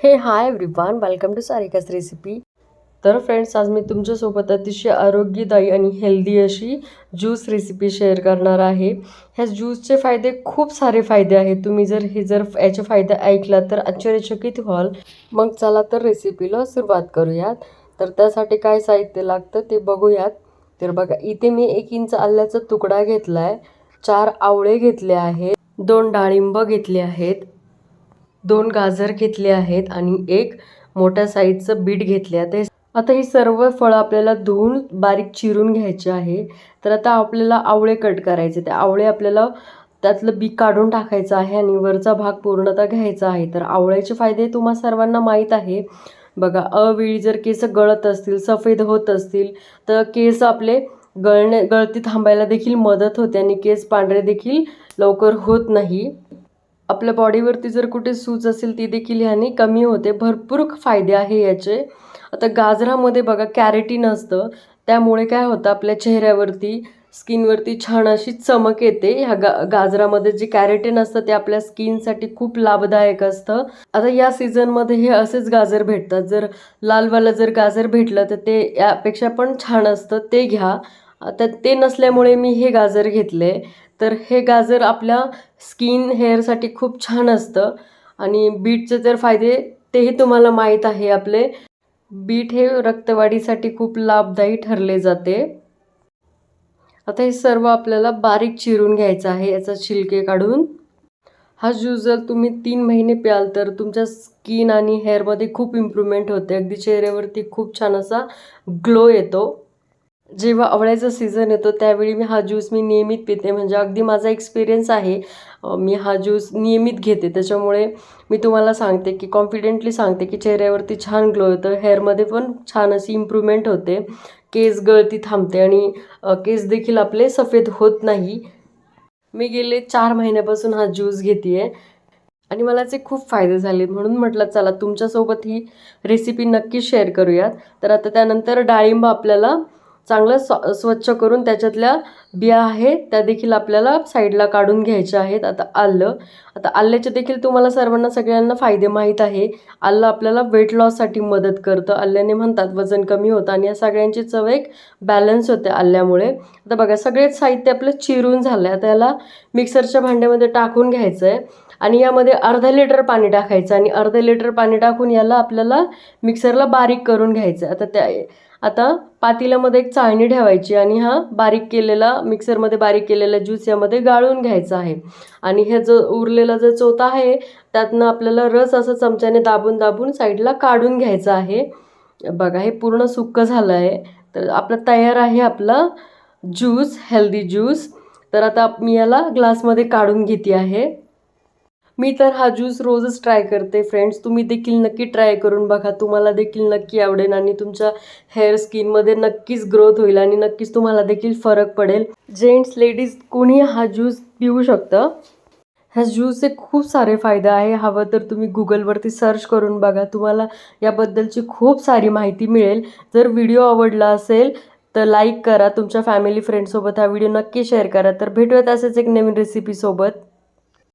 Hey hi everyone welcome to Sarika's recipe तर friends आज मी तुमच्यासोबत अतिशय आरोग्यदायी आणि हेल्दी अशी ज्यूस रेसिपी शेअर करणार आहे. ह्या ज्यूसचे फायदे खूप सारे फायदे आहेत. तुम्ही जर हे जर याचे फायदे ऐकला तर आश्चर्यचकित व्हाल. मग चला तर रेसिपीला सुरुवात करूयात. तर त्यासाठी काय साहित्य लागतं ते बघूयात. तर बघा इथे मी एक इंच आल्याचा तुकडा घेतला आहे चार आवळे घेतले आहेत. दोन डाळिंब घेतले आहेत. दोन गाजर घेतले आहेत आणि एक मोठ्या साईजचं बीट घेतले आहे. आता ही सर्व फळं आपल्याला धुवून बारीक चिरून घ्यायचे आहे. तर आता आपल्याला आवळे कट करायचे. ते आवळे आपल्याला त्यातलं बी काढून टाकायचं आहे आणि वरचा भाग पूर्णतः घ्यायचा आहे. तर आवळ्याचे फायदे तुम्हा सर्वांना माहीत आहे. बघा अवेळी जर केस गळत असतील सफेद होत असतील तर केस आपले गळणे गळती थांबायला देखील मदत होते आणि केस पांढरे देखील लवकर होत नाही. आपल्या बॉडीवरती जर कुठे सूज असेल ती देखील ह्याने कमी होते. भरपूर फायदे आहे याचे. आता गाजरामध्ये बघा कॅरेटीन असतं. त्यामुळे काय होतं आपल्या चेहऱ्यावरती स्किनवरती छान अशी चमक येते. ह्या गा गाजरामध्ये जे कॅरेटीन असतं ते आपल्या स्किनसाठी खूप लाभदायक असतं. आता या सीझनमध्ये हे असेच गाजर भेटतात. जर लालवाला जर गाजर भेटलं तर ते यापेक्षा पण छान असतं. ते घ्या. आता ते नसल्यामुळे मी हे गाजर घेतले. तर हे गाजर आपल्या स्किन हेअरसाठी खूप छान असतं. आणि बीटचे तर फायदे तेही तुम्हाला माहीत आहे आपले. बीट हे रक्तवाढीसाठी खूप लाभदायी ठरले जाते. आता हे सर्व आपल्याला बारीक चिरून घ्यायचं आहे याचा छिलके काढून. हा ज्यूस जर तुम्ही तीन महिने प्याल तर तुमच्या स्किन आणि हेअरमध्ये खूप इम्प्रूव्हमेंट होते. अगदी चेहऱ्यावरती खूप छान असा ग्लो येतो. जेव्हा आवळ्याचा सीझन येतो त्यावेळी मी हा ज्यूस मी नियमित पिते. म्हणजे अगदी माझा एक्सपिरियन्स आहे मी हा ज्यूस नियमित घेते. त्याच्यामुळे मी तुम्हाला सांगते की कॉन्फिडेंटली सांगते की चेहऱ्यावरती छान ग्लो येतं. हेअरमध्ये पण छान अशी इम्प्रूव्हमेंट होते. केस गळती थांबते आणि केस देखील आपले सफेद होत नाही. मी गेले चार महिन्यापासून हा ज्यूस घेते आहे आणि मला याचे खूप फायदे झाले म्हणून म्हटलं चला तुमच्यासोबत ही रेसिपी नक्की शेअर करूयात. तर आता त्यानंतर डाळिंब आपल्याला चांगलं स्व स्वच्छ करून त्याच्यातल्या बिया आहेत त्या देखील आपल्याला साईडला काढून घ्यायच्या आहेत. आता आलं आता आल्याचे देखील तुम्हाला सर्वांना सगळ्यांना फायदे माहीत आहे. आलं आपल्याला वेट लॉससाठी मदत करतं. आल्याने म्हणतात वजन कमी होतं आणि या सगळ्यांची चव एक बॅलन्स होते आल्यामुळे आता बघा सगळेच साहित्य आपलं चिरून झालं आहे आता याला मिक्सरच्या भांड्यामध्ये टाकून घ्यायचं आहे आणि यामध्ये अर्धा लिटर पाणी टाकायचं आणि अर्धा लिटर पाणी टाकून याला आपल्याला मिक्सरला बारीक करून घ्यायचं आता त्या आता पातेल्यामध्ये एक चाळणी ठेवायची आणि हा बारीक केलेला मिक्सरमध्ये बारीक केलेला ज्यूस यामध्ये गाळून घ्यायचा आहे. आणि हे जो उरलेला जो चोथा आहे त्यातनं आपल्याला रस असं चमच्याने दाबून दाबून साईडला काढून घ्यायचं आहे. बघा हे पूर्ण सुक्क झालं आहे तर आपलं तयार आहे आपला ज्यूस हेल्दी ज्यूस. तर आता मी याला ग्लासमध्ये काढून घेते आहे. मी तर हा ज्यूस रोजच ट्राय करते फ्रेंड्स तुम्ही देखील नक्की ट्राय करून बघा. तुम्हाला देखील नक्की आवडेल आणि तुमच्या हेअर स्किनमध्ये नक्कीच ग्रोथ होईल आणि नक्कीच तुम्हाला देखील फरक पडेल. जेंट्स लेडीज कोणी हा ज्यूस पिऊ शकतं? ह्या ज्यूसचे खूप सारे फायदे आहे. हवं तर तुम्ही गुगलवरती सर्च करून बघा. तुम्हाला याबद्दलची खूप सारी माहिती मिळेल. जर व्हिडिओ आवडला असेल तर लाईक करा. तुमच्या फॅमिली फ्रेंडसोबत हा व्हिडिओ नक्की शेअर करा. तर भेटूयात असेच एक नवीन रेसिपीसोबत